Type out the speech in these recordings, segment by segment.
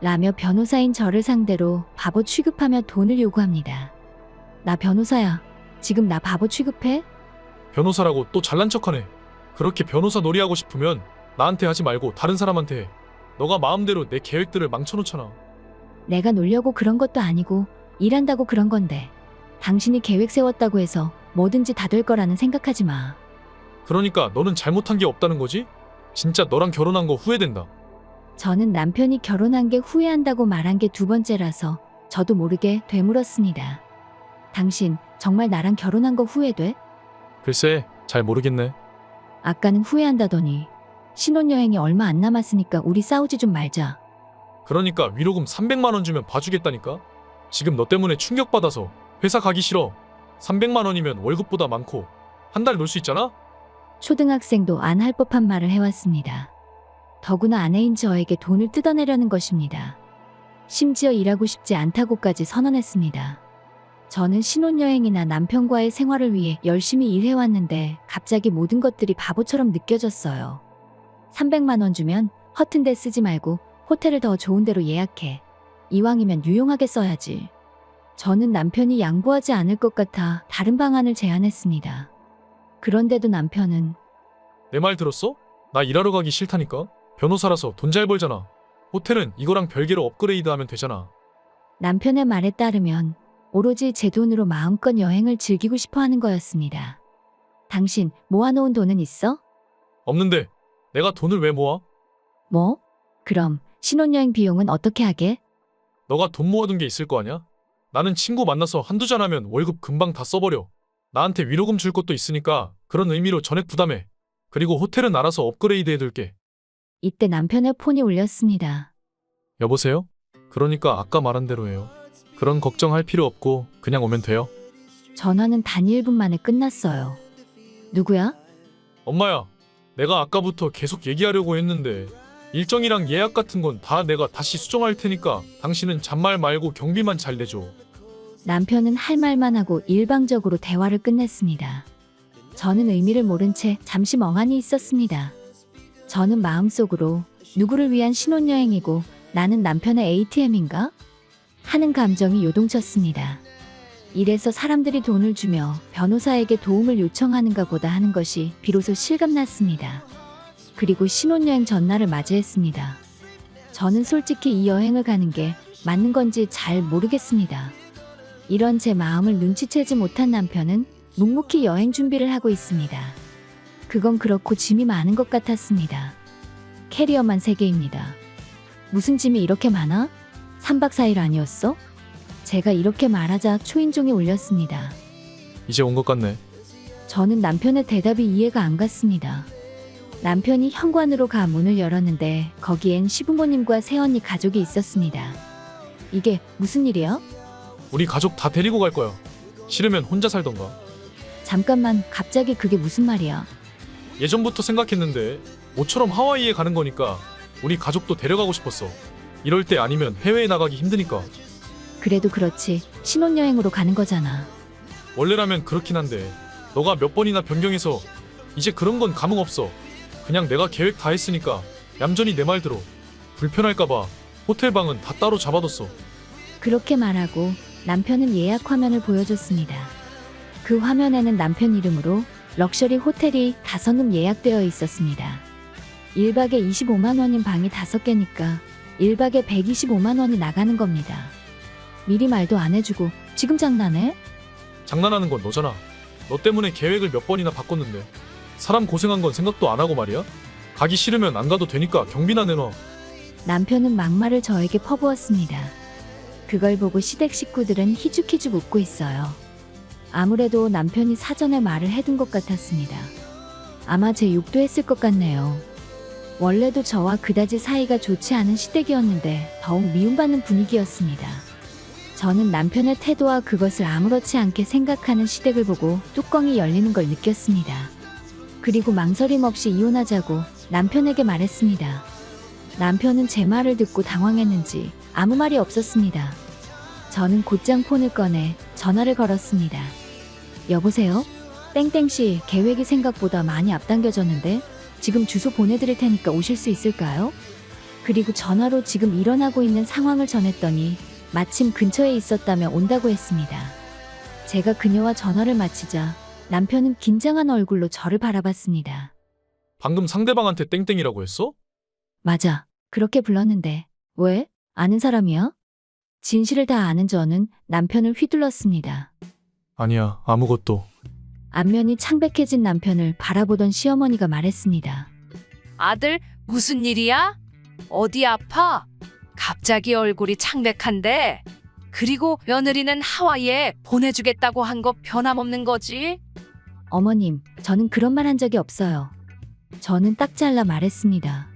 라며 변호사인 저를 상대로 바보 취급하며 돈을 요구합니다. 나 변호사야. 지금 나 바보 취급해? 변호사라고 또 잘난 척하네. 그렇게 변호사 놀이하고 싶으면 나한테 하지 말고 다른 사람한테 해. 너가 마음대로 내 계획들을 망쳐놓잖아. 내가 놀려고 그런 것도 아니고 일한다고 그런 건데. 당신이 계획 세웠다고 해서 뭐든지 다 될 거라는 생각하지 마. 그러니까 너는 잘못한 게 없다는 거지? 진짜 너랑 결혼한 거 후회된다. 저는 남편이 결혼한 게 후회한다고 말한 게 두 번째라서 저도 모르게 되물었습니다. 당신 정말 나랑 결혼한 거 후회돼? 글쎄, 잘 모르겠네. 아까는 후회한다더니 신혼여행이 얼마 안 남았으니까 우리 싸우지 좀 말자. 그러니까 위로금 300만 원 주면 봐주겠다니까? 지금 너 때문에 충격받아서 회사 가기 싫어. 300만 원이면 월급보다 많고 한 달 놀 수 있잖아? 초등학생도 안 할 법한 말을 해왔습니다. 더구나 아내인 저에게 돈을 뜯어내려는 것입니다. 심지어 일하고 싶지 않다고까지 선언했습니다. 저는 신혼여행이나 남편과의 생활을 위해 열심히 일해왔는데 갑자기 모든 것들이 바보처럼 느껴졌어요. 300만 원 주면 허튼 데 쓰지 말고 호텔을 더 좋은 데로 예약해. 이왕이면 유용하게 써야지. 저는 남편이 양보하지 않을 것 같아 다른 방안을 제안했습니다. 그런데도 남편은 내 말 들었어? 나 일하러 가기 싫다니까? 변호사라서 돈 잘 벌잖아. 호텔은 이거랑 별개로 업그레이드 하면 되잖아. 남편의 말에 따르면 오로지 제 돈으로 마음껏 여행을 즐기고 싶어 하는 거였습니다. 당신 모아놓은 돈은 있어? 없는데 내가 돈을 왜 모아? 뭐? 그럼 신혼여행 비용은 어떻게 하게? 너가 돈 모아둔 게 있을 거 아냐? 나는 친구 만나서 한두 잔 하면 월급 금방 다 써버려. 나한테 위로금 줄 것도 있으니까 그런 의미로 전액 부담해. 그리고 호텔은 알아서 업그레이드 해둘게. 이때 남편의 폰이 울렸습니다. 여보세요? 그러니까 아까 말한 대로 해요. 그런 걱정할 필요 없고 그냥 오면 돼요. 전화는 단 1분 만에 끝났어요. 누구야? 엄마야, 내가 아까부터 계속 얘기하려고 했는데 일정이랑 예약 같은 건 다 내가 다시 수정할 테니까 당신은 잔말 말고 경비만 잘 내줘. 남편은 할 말만 하고 일방적으로 대화를 끝냈습니다. 저는 의미를 모른 채 잠시 멍하니 있었습니다. 저는 마음속으로 누구를 위한 신혼여행이고 나는 남편의 ATM인가? 하는 감정이 요동쳤습니다. 이래서 사람들이 돈을 주며 변호사에게 도움을 요청하는가 보다 하는 것이 비로소 실감났습니다. 그리고 신혼여행 전날을 맞이했습니다. 저는 솔직히 이 여행을 가는 게 맞는 건지 잘 모르겠습니다. 이런 제 마음을 눈치채지 못한 남편은 묵묵히 여행 준비를 하고 있습니다. 그건 그렇고 짐이 많은 것 같았습니다. 캐리어만 3개입니다. 무슨 짐이 이렇게 많아? 3박 4일 아니었어? 제가 이렇게 말하자 초인종이 울렸습니다. 이제 온 것 같네. 저는 남편의 대답이 이해가 안 갔습니다. 남편이 현관으로 가 문을 열었는데 거기엔 시부모님과 새언니 가족이 있었습니다. 이게 무슨 일이야? 우리 가족 다 데리고 갈 거야. 싫으면 혼자 살던가. 잠깐만, 갑자기 그게 무슨 말이야? 예전부터 생각했는데 모처럼 하와이에 가는 거니까 우리 가족도 데려가고 싶었어. 이럴 때 아니면 해외에 나가기 힘드니까. 그래도 그렇지. 신혼여행으로 가는 거잖아. 원래라면 그렇긴 한데 너가 몇 번이나 변경해서 이제 그런 건 감흥 없어. 그냥 내가 계획 다 했으니까 얌전히 내 말 들어. 불편할까봐 호텔 방은 다 따로 잡아뒀어. 그렇게 말하고 남편은 예약 화면을 보여줬습니다. 그 화면에는 남편 이름으로 럭셔리 호텔이 다섯 놈 예약되어 있었습니다. 1박에 25만 원인 방이 다섯 개니까 1박에 125만 원이 나가는 겁니다. 미리 말도 안 해주고 지금 장난해? 장난하는 건 너잖아. 너 때문에 계획을 몇 번이나 바꿨는데 사람 고생한 건 생각도 안 하고 말이야? 가기 싫으면 안 가도 되니까 경비나 내놔. 남편은 막말을 저에게 퍼부었습니다. 그걸 보고 시댁 식구들은 희죽희죽 웃고 있어요. 아무래도 남편이 사전에 말을 해둔 것 같았습니다. 아마 제 욕도 했을 것 같네요. 원래도 저와 그다지 사이가 좋지 않은 시댁이었는데 더욱 미움받는 분위기였습니다. 저는 남편의 태도와 그것을 아무렇지 않게 생각하는 시댁을 보고 뚜껑이 열리는 걸 느꼈습니다. 그리고 망설임 없이 이혼하자고 남편에게 말했습니다. 남편은 제 말을 듣고 당황했는지 아무 말이 없었습니다. 저는 곧장 폰을 꺼내 전화를 걸었습니다. 여보세요? 땡땡씨 계획이 생각보다 많이 앞당겨졌는데 지금 주소 보내드릴 테니까 오실 수 있을까요? 그리고 전화로 지금 일어나고 있는 상황을 전했더니 마침 근처에 있었다며 온다고 했습니다. 제가 그녀와 전화를 마치자 남편은 긴장한 얼굴로 저를 바라봤습니다. 방금 상대방한테 땡땡이라고 했어? 맞아. 그렇게 불렀는데. 왜? 아는 사람이야? 진실을 다 아는 저는 남편을 휘둘렀습니다. 아니야, 아무것도. 안면이 창백해진 남편을 바라보던 시어머니가 말했습니다. 아들, 무슨 일이야? 어디 아파? 갑자기 얼굴이 창백한데? 그리고 며느리는 하와이에 보내주겠다고 한 거 변함없는 거지? 어머님, 저는 그런 말 한 적이 없어요. 저는 딱 잘라 말했습니다.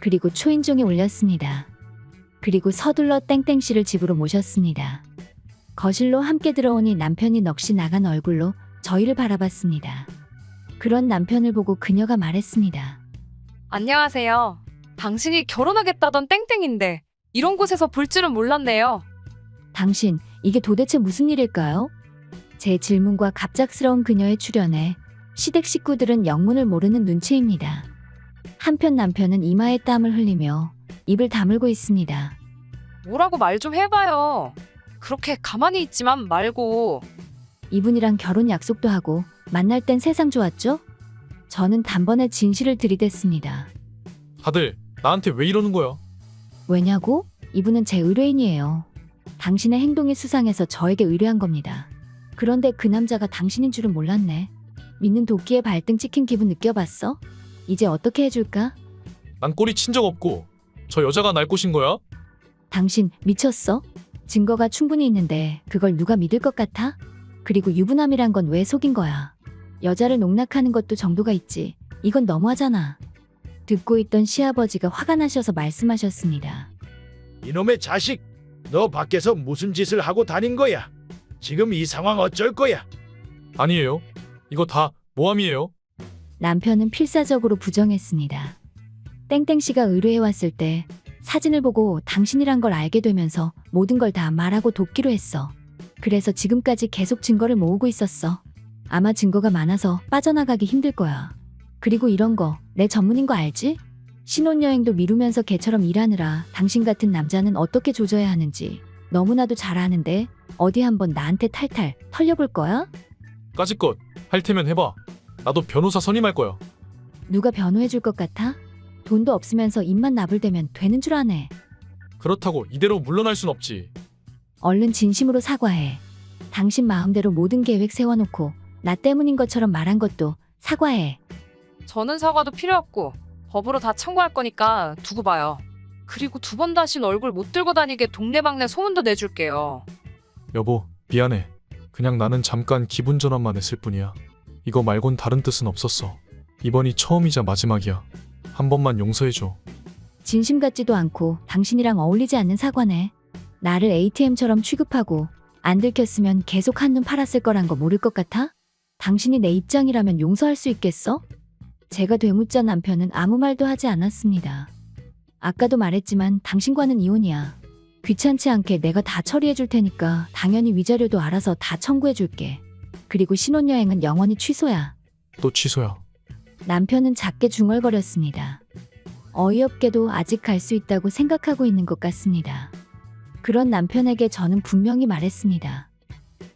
그리고 초인종에 올렸습니다. 그리고 서둘러 땡땡씨를 집으로 모셨습니다. 거실로 함께 들어오니 남편이 넋이 나간 얼굴로 저희를 바라봤습니다. 그런 남편을 보고 그녀가 말했습니다. 안녕하세요. 당신이 결혼하겠다던 땡땡인데 이런 곳에서 볼 줄은 몰랐네요. 당신, 이게 도대체 무슨 일일까요? 제 질문과 갑작스러운 그녀의 출연에 시댁 식구들은 영문을 모르는 눈치입니다. 한편 남편은 이마에 땀을 흘리며 입을 다물고 있습니다. 뭐라고 말 좀 해봐요. 그렇게 가만히 있지만 말고 이분이랑 결혼 약속도 하고 만날 땐 세상 좋았죠? 저는 단번에 진실을 들이댔습니다. 다들 나한테 왜 이러는 거야? 왜냐고? 이분은 제 의뢰인이에요. 당신의 행동이 수상해서 저에게 의뢰한 겁니다. 그런데 그 남자가 당신인 줄은 몰랐네. 믿는 도끼에 발등 찍힌 기분 느껴봤어? 이제 어떻게 해줄까? 난 꼬리 친 적 없고 저 여자가 날 꼬신 거야? 당신 미쳤어? 증거가 충분히 있는데 그걸 누가 믿을 것 같아? 그리고 유부남이란 건 왜 속인 거야? 여자를 농락하는 것도 정도가 있지. 이건 너무하잖아. 듣고 있던 시아버지가 화가 나셔서 말씀하셨습니다. 이놈의 자식, 너 밖에서 무슨 짓을 하고 다닌 거야? 지금 이 상황 어쩔 거야? 아니에요. 이거 다 모함이에요. 남편은 필사적으로 부정했습니다. 땡땡 씨가 의뢰해 왔을 때 사진을 보고 당신이란 걸 알게 되면서 모든 걸 다 말하고 돕기로 했어. 그래서 지금까지 계속 증거를 모으고 있었어. 아마 증거가 많아서 빠져나가기 힘들 거야. 그리고 이런 거 내 전문인 거 알지? 신혼여행도 미루면서 개처럼 일하느라 당신 같은 남자는 어떻게 조져야 하는지 너무나도 잘 아는데 어디 한번 나한테 탈탈 털려볼 거야? 까짓것 할 테면 해봐. 나도 변호사 선임할 거야. 누가 변호해 줄 것 같아? 돈도 없으면서 입만 나불대면 되는 줄 아네. 그렇다고 이대로 물러날 순 없지. 얼른 진심으로 사과해. 당신 마음대로 모든 계획 세워놓고 나 때문인 것처럼 말한 것도 사과해. 저는 사과도 필요 없고 법으로 다 청구할 거니까 두고 봐요. 그리고 두 번 다신 얼굴 못 들고 다니게 동네방네 소문도 내줄게요. 여보, 미안해. 그냥 나는 잠깐 기분 전환만 했을 뿐이야. 이거 말곤 다른 뜻은 없었어. 이번이 처음이자 마지막이야. 한 번만 용서해줘. 진심 같지도 않고 당신이랑 어울리지 않는 사과네. 나를 ATM처럼 취급하고 안 들켰으면 계속 한눈 팔았을 거란 거 모를 것 같아? 당신이 내 입장이라면 용서할 수 있겠어? 제가 되묻자 남편은 아무 말도 하지 않았습니다. 아까도 말했지만 당신과는 이혼이야. 귀찮지 않게 내가 다 처리해 줄 테니까 당연히 위자료도 알아서 다 청구해 줄게. 그리고 신혼여행은 영원히 취소야. 또 취소야. 남편은 작게 중얼거렸습니다. 어이없게도 아직 갈 수 있다고 생각하고 있는 것 같습니다. 그런 남편에게 저는 분명히 말했습니다.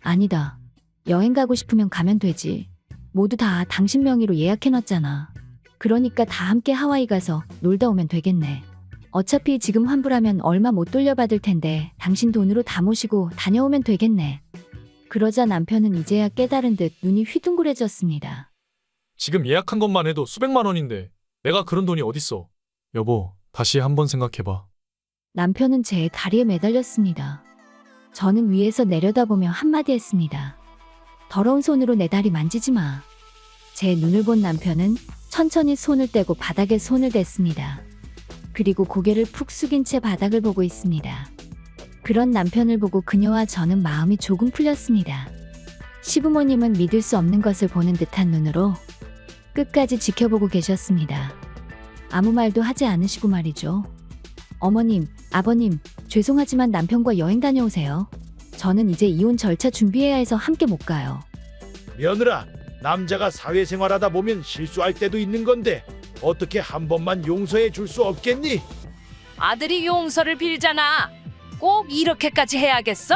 아니다. 여행 가고 싶으면 가면 되지. 모두 다 당신 명의로 예약해놨잖아. 그러니까 다 함께 하와이 가서 놀다 오면 되겠네. 어차피 지금 환불하면 얼마 못 돌려받을 텐데 당신 돈으로 다 모시고 다녀오면 되겠네. 그러자 남편은 이제야 깨달은 듯 눈이 휘둥그레졌습니다. 지금 예약한 것만 해도 수백만 원인데 내가 그런 돈이 어딨어. 여보, 다시 한번 생각해봐. 남편은 제 다리에 매달렸습니다. 저는 위에서 내려다보며 한마디 했습니다. 더러운 손으로 내 다리 만지지 마. 제 눈을 본 남편은 천천히 손을 떼고 바닥에 손을 댔습니다. 그리고 고개를 푹 숙인 채 바닥을 보고 있습니다. 그런 남편을 보고 그녀와 저는 마음이 조금 풀렸습니다. 시부모님은 믿을 수 없는 것을 보는 듯한 눈으로 끝까지 지켜보고 계셨습니다. 아무 말도 하지 않으시고 말이죠. 어머님, 아버님, 죄송하지만 남편과 여행 다녀오세요. 저는 이제 이혼 절차 준비해야 해서 함께 못 가요. 며느라, 남자가 사회생활하다 보면 실수할 때도 있는 건데 어떻게 한 번만 용서해 줄 수 없겠니? 아들이 용서를 빌잖아. 꼭 이렇게까지 해야겠어?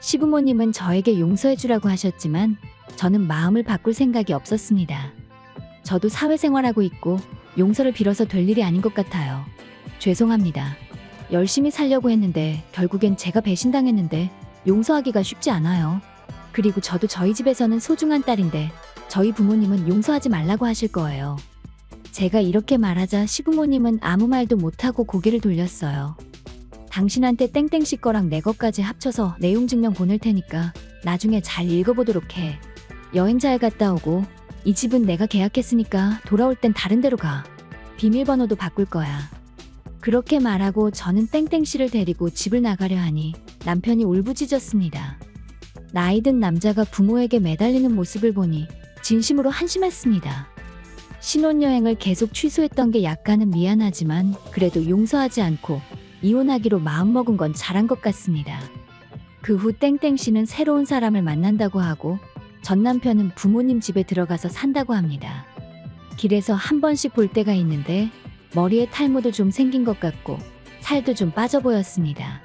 시부모님은 저에게 용서해주라고 하셨지만 저는 마음을 바꿀 생각이 없었습니다. 저도 사회생활하고 있고 용서를 빌어서 될 일이 아닌 것 같아요. 죄송합니다. 열심히 살려고 했는데 결국엔 제가 배신당했는데 용서하기가 쉽지 않아요. 그리고 저도 저희 집에서는 소중한 딸인데 저희 부모님은 용서하지 말라고 하실 거예요. 제가 이렇게 말하자 시부모님은 아무 말도 못하고 고개를 돌렸어요. 당신한테 땡땡 씨 거랑 내 것까지 합쳐서 내용 증명 보낼 테니까 나중에 잘 읽어보도록 해. 여행 잘 갔다 오고 이 집은 내가 계약했으니까 돌아올 땐 다른 데로 가. 비밀번호도 바꿀 거야. 그렇게 말하고 저는 땡땡씨를 데리고 집을 나가려 하니 남편이 울부짖었습니다. 나이 든 남자가 부모에게 매달리는 모습을 보니 진심으로 한심했습니다. 신혼여행을 계속 취소했던 게 약간은 미안하지만 그래도 용서하지 않고 이혼하기로 마음먹은 건 잘한 것 같습니다. 그 후 땡땡 씨는 새로운 사람을 만난다고 하고 전 남편은 부모님 집에 들어가서 산다고 합니다. 길에서 한 번씩 볼 때가 있는데 머리에 탈모도 좀 생긴 것 같고 살도 좀 빠져 보였습니다.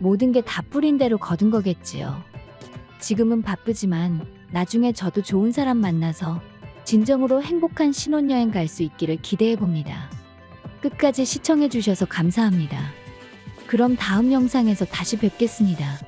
모든 게 다 뿌린 대로 거둔 거겠지요. 지금은 바쁘지만 나중에 저도 좋은 사람 만나서 진정으로 행복한 신혼여행 갈 수 있기를 기대해 봅니다. 끝까지 시청해 주셔서 감사합니다. 그럼 다음 영상에서 다시 뵙겠습니다.